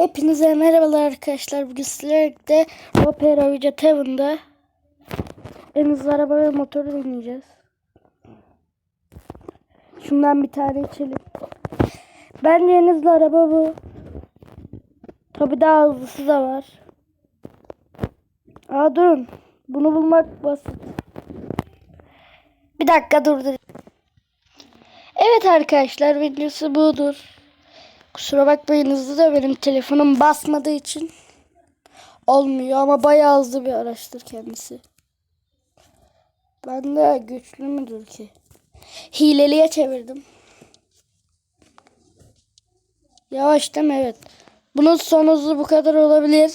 Hepinize merhabalar arkadaşlar. Bugün sizlerle Opera Video Tavern'da en hızlı araba ve motoru deneyeceğiz. Şundan bir tane içelim. Bence en hızlı araba bu. Tabi daha hızlısı da var. Aa durun. Bunu bulmak basit. Bir dakika durdur. Evet arkadaşlar videosu budur. Kusura bakmayın hızlı da benim telefonum basmadığı için olmuyor ama bayağı hızlı bir araçtır kendisi. Ben de güçlü müdür ki? Hileliye çevirdim. Yavaş değil mi? Evet. Bunun son hızı bu kadar olabilir.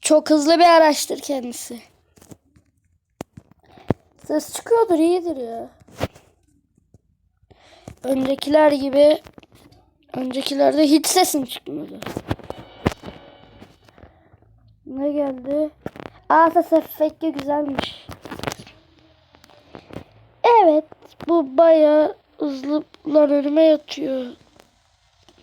Çok hızlı bir araçtır kendisi. Ses çıkıyordur iyidir ya. Öncekiler gibi Öncekilerde hiç sesim çıkmıyordu. Ne geldi? Aa ses efekti güzelmiş. Evet. Bu baya hızlı lan önüme yatıyor.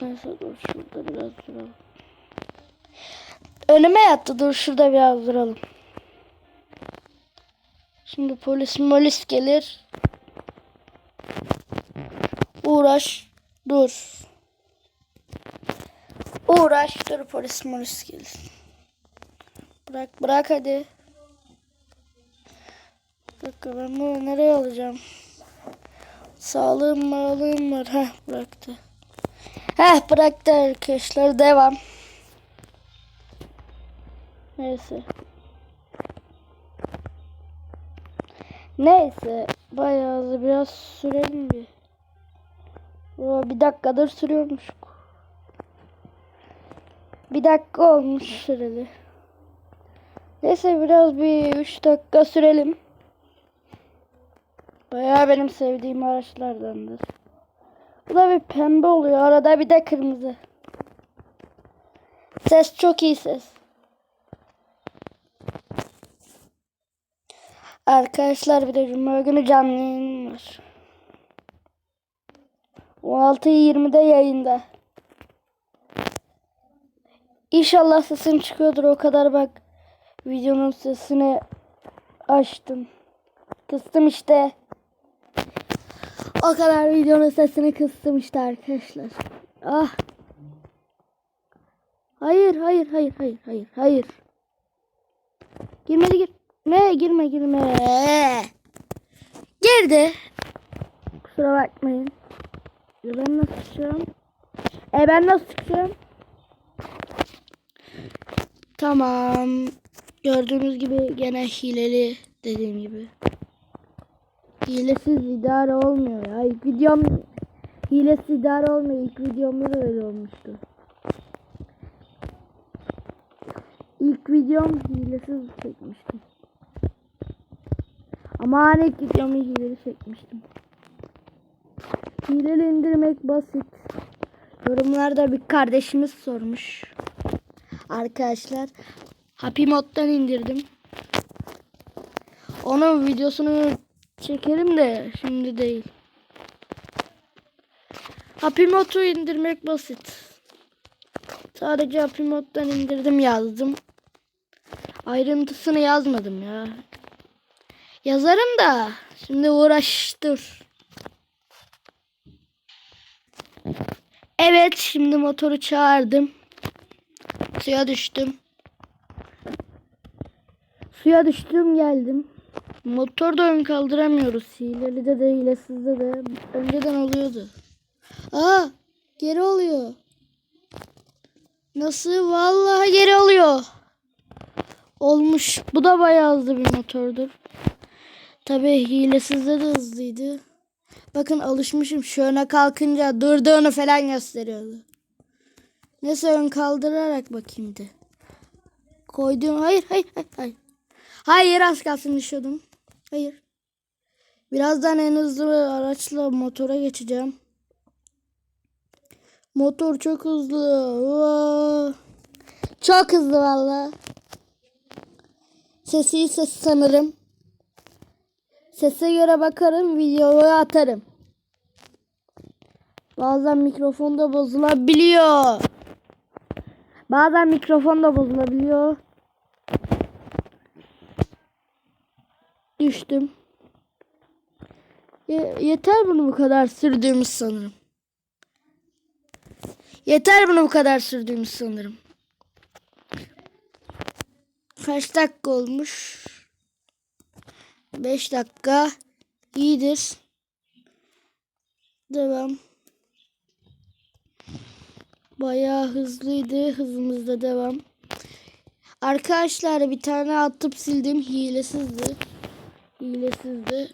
Neyse dur şurada biraz duralım. Önüme yattı dur şurada biraz duralım. Şimdi polis molis gelir. Uğraş. Dur. Uğraş dur polis polis gelir. Bırak bırak hadi. Bir ben bunu nereye alacağım? Sağlığım mağlığım var. Heh bıraktı. Heh bıraktı arkadaşlar devam. Neyse. Neyse bayağı biraz sürelim bir. Oo, bir dakikadır sürüyormuş. Bir dakika olmuş süreli. Neyse biraz bir 3 dakika sürelim. Bayağı benim sevdiğim araçlardandır. Bu da bir pembe oluyor. Arada bir de kırmızı. Ses çok iyi ses. Arkadaşlar bir de Cuma günü canlı yayın var. 16.20'de yayında. İnşallah sesim çıkıyordur o kadar bak. Videonun sesini açtım. Kıstım işte. O kadar videonun sesini kıstım işte arkadaşlar. Ah. Hayır hayır hayır hayır hayır hayır. Girmedi gir. Ne girme girme. Girdi. Kusura bakmayın. E ben nasıl çıkacağım? E ben nasıl çıkacağım? Tamam. Gördüğünüz gibi gene hileli dediğim gibi. Hilesiz idare olmuyor ya. İlk videom hilesiz idare olmuyor. İlk videomda da öyle olmuştu. İlk videom hilesiz çekmiştim. Ama hani ilk videomu hileli çekmiştim. Hileli indirmek basit. Yorumlarda bir kardeşimiz sormuş. Arkadaşlar Happy Mod'dan indirdim. Onun videosunu çekerim de şimdi değil. Happy Mod'u indirmek basit. Sadece Happy Mod'dan indirdim yazdım. Ayrıntısını yazmadım ya. Yazarım da şimdi uğraştır. Evet şimdi motoru çağırdım. Suya düştüm. Suya düştüm geldim. Motor da ön kaldıramıyoruz. Hileli de de hilesizde de. Önceden oluyordu. Aa geri oluyor. Nasıl? Vallahi geri oluyor. Olmuş. Bu da bayağı hızlı bir motordur. Tabi hilesizde de hızlıydı. Bakın alışmışım. Şöyle kalkınca durduğunu falan gösteriyordu. Neyse ön kaldırarak bakayım de. Koydum. Hayır hayır hayır. Hayır, hayır az kalsın düşüyordum. Hayır. Birazdan en hızlı araçla motora geçeceğim. Motor çok hızlı. Oo. Çok hızlı valla. Sesi ses sanırım. Sese göre bakarım videoyu atarım. Bazen mikrofonda bozulabiliyor. Bazen mikrofon da bozulabiliyor. Düştüm. Ye- yeter bunu bu kadar sürdüğümüz sanırım. Yeter bunu bu kadar sürdüğümüz sanırım. Kaç dakika olmuş? 5 dakika. İyidir. Devam. Bayağı hızlıydı. Hızımızda devam. Arkadaşlar bir tane atıp sildim. Hilesizdi. Hilesizdi.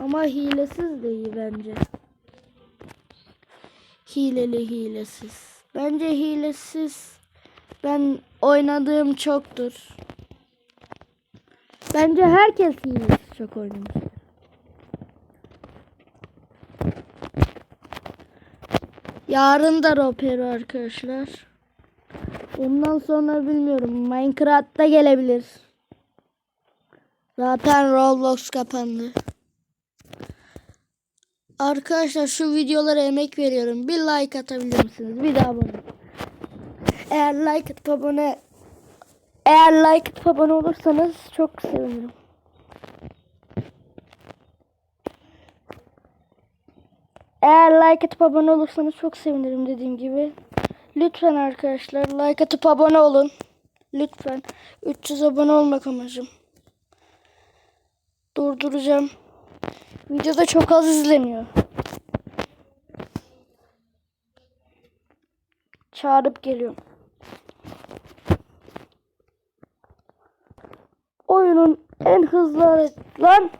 Ama hilesiz de iyi bence. Hileli hilesiz. Bence hilesiz. Ben oynadığım çoktur. Bence herkes hilesiz çok oynamış. Yarın da Ropero arkadaşlar. Ondan sonra bilmiyorum. Minecraft'ta gelebilir. Zaten Roblox kapandı. Arkadaşlar şu videolara emek veriyorum. Bir like atabilir misiniz? Bir daha abone. Eğer like atıp abone eğer like atıp abone olursanız çok sevinirim. Eğer like atıp abone olursanız çok sevinirim dediğim gibi. Lütfen arkadaşlar like atıp abone olun. Lütfen. 300 abone olmak amacım. Durduracağım. Videoda çok az izleniyor. Çağırıp geliyorum. Oyunun en hızlı lan.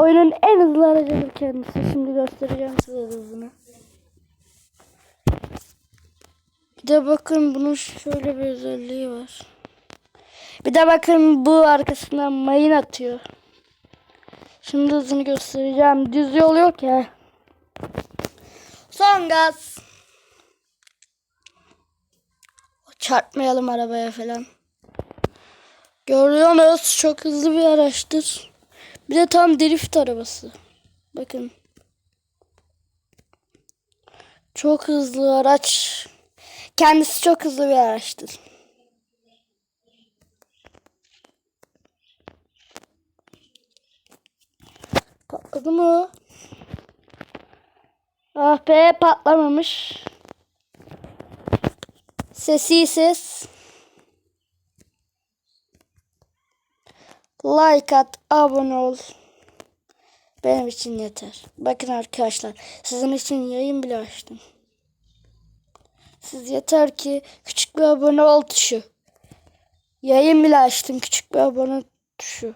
Oyunun en hızlı aracıdır kendisi. Şimdi göstereceğim size hızını. Bir de bakın bunun şöyle bir özelliği var. Bir de bakın bu arkasından mayın atıyor. Şimdi hızını göstereceğim. Düz yol yok ya. Son gaz. Çarpmayalım arabaya falan. Görüyor musunuz? Çok hızlı bir araçtır. Bir de tam drift arabası. Bakın. Çok hızlı araç. Kendisi çok hızlı bir araçtır. Patladı mı? Ah be patlamamış. Sesi ses. Like at, abone ol. Benim için yeter. Bakın arkadaşlar, sizin için yayın bile açtım. Siz yeter ki küçük bir abone ol tuşu. Yayın bile açtım küçük bir abone tuşu.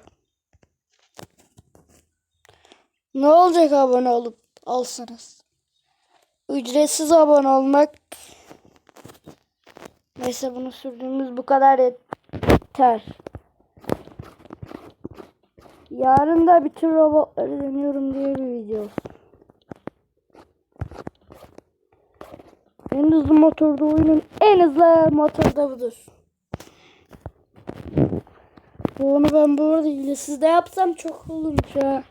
Ne olacak abone olup alsanız? Ücretsiz abone olmak. Neyse bunu sürdüğümüz bu kadar yeter. Yarın da bütün robotları deniyorum diye bir video. En hızlı motorda oyunun en hızlı motoru da budur. Bunu ben bu arada hilesiz de yapsam çok olurmuş ha.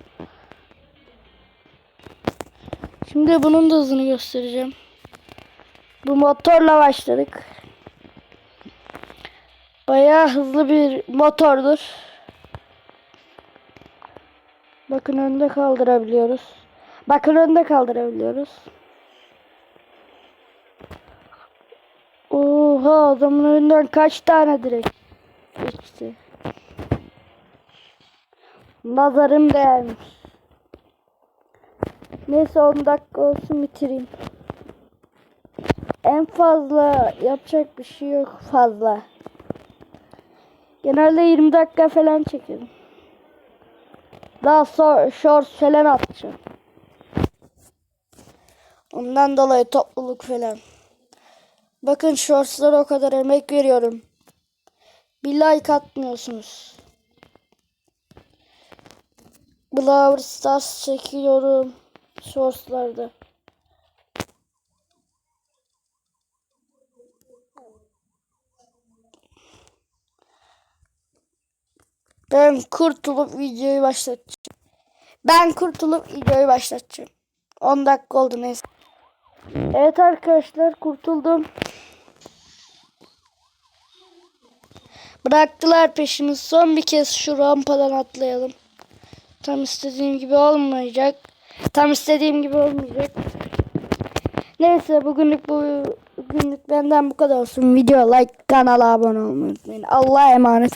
Şimdi bunun da hızını göstereceğim. Bu motorla başladık. Bayağı hızlı bir motordur. Bakın önde kaldırabiliyoruz. Bakın önde kaldırabiliyoruz. Oha adamın önünden kaç tane direkt geçti. Nazarım değermiş. Neyse 10 dakika olsun bitireyim. En fazla yapacak bir şey yok fazla. Genelde 20 dakika falan çekerim. Daha sonra short falan atacağım. Ondan dolayı topluluk falan. Bakın shortslara o kadar emek veriyorum. Bir like atmıyorsunuz. Blower Stars çekiyorum. Shortslarda. Ben kurtulup videoyu başlatacağım. Ben kurtulup videoyu başlatacağım. 10 dakika oldu neyse. Evet arkadaşlar kurtuldum. Bıraktılar peşimi. Son bir kez şu rampadan atlayalım. Tam istediğim gibi olmayacak. Tam istediğim gibi olmayacak. Neyse bugünlük bu bugünlük benden bu kadar olsun. Video like kanala abone olmayı unutmayın. Allah'a emanet.